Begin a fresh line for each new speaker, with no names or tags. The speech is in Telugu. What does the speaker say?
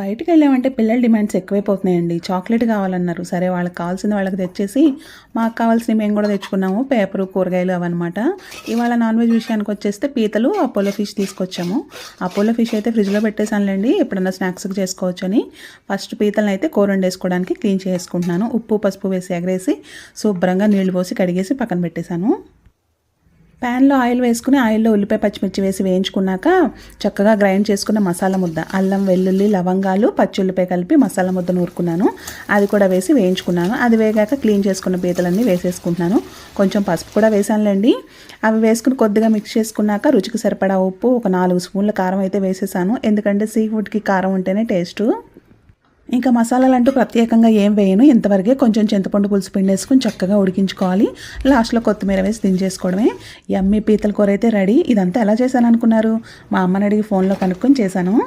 బయటికి వెళ్ళామంటే పిల్లల డిమాండ్స్ ఎక్కువైపోతున్నాయండి. చాక్లెట్ కావాలన్నారు. సరే వాళ్ళకి కావాల్సిన వాళ్ళకి తెచ్చేసి మాకు కావాల్సినవి మేము కూడా తెచ్చుకున్నాము. పేపరు కూరగాయలు అవన్నమాట. ఇవాళ నాన్ వెజ్ విషయానికి వచ్చేస్తే పీతలు అపోలో ఫిష్ తీసుకొచ్చాము. అపోలో ఫిష్ అయితే ఫ్రిడ్జ్లో పెట్టేశానులేండి. ఎప్పుడన్నా స్నాక్స్కి చేసుకోవచ్చని. ఫస్ట్ పీతలను అయితే కూర వండేసుకోవడానికి క్లీన్ చేసుకుంటున్నాను. ఉప్పు పసుపు వేసి ఎగరేసి శుభ్రంగా నీళ్ళు పోసి కడిగేసి పక్కన పెట్టేశాను. ప్యాన్లో ఆయిల్ వేసుకుని ఆయిల్లో ఉల్లిపాయ పచ్చిమిర్చి వేసి వేయించుకున్నాక చక్కగా గ్రైండ్ చేసుకున్న మసాలా ముద్ద అల్లం వెల్లుల్లి లవంగాలు పచ్చి ఉల్లిపాయ కలిపి మసాలా ముద్ద నూరుకున్నాను అది కూడా వేసి వేయించుకున్నాను. అది వేగాక క్లీన్ చేసుకున్న పీతలన్నీ వేసేసుకుంటున్నాను. కొంచెం పసుపు కూడా వేసానులేండి అవి వేసుకుని కొద్దిగా మిక్స్ చేసుకున్నాక రుచికి సరిపడా ఉప్పు ఒక నాలుగు స్పూన్ల కారం అయితే వేసేసాను. ఎందుకంటే సీ ఫుడ్కి కారం ఉంటేనే టేస్టు. ఇంకా మసాలాలు అంటూ ప్రత్యేకంగా ఏం వేయను. ఇంతవరకే కొంచెం చింతపండు పులుసు పిండి వేసుకుని చక్కగా ఉడికించుకోవాలి. లాస్ట్లో కొత్తిమీర వేసి దించేసుకోవడమే. ఎమ్మి పీతల కూర అయితే రెడీ. ఇదంతా ఎలా చేశాను అనుకున్నారు? మా అమ్మని అడిగి ఫోన్లో కనుక్కొని చేశాను.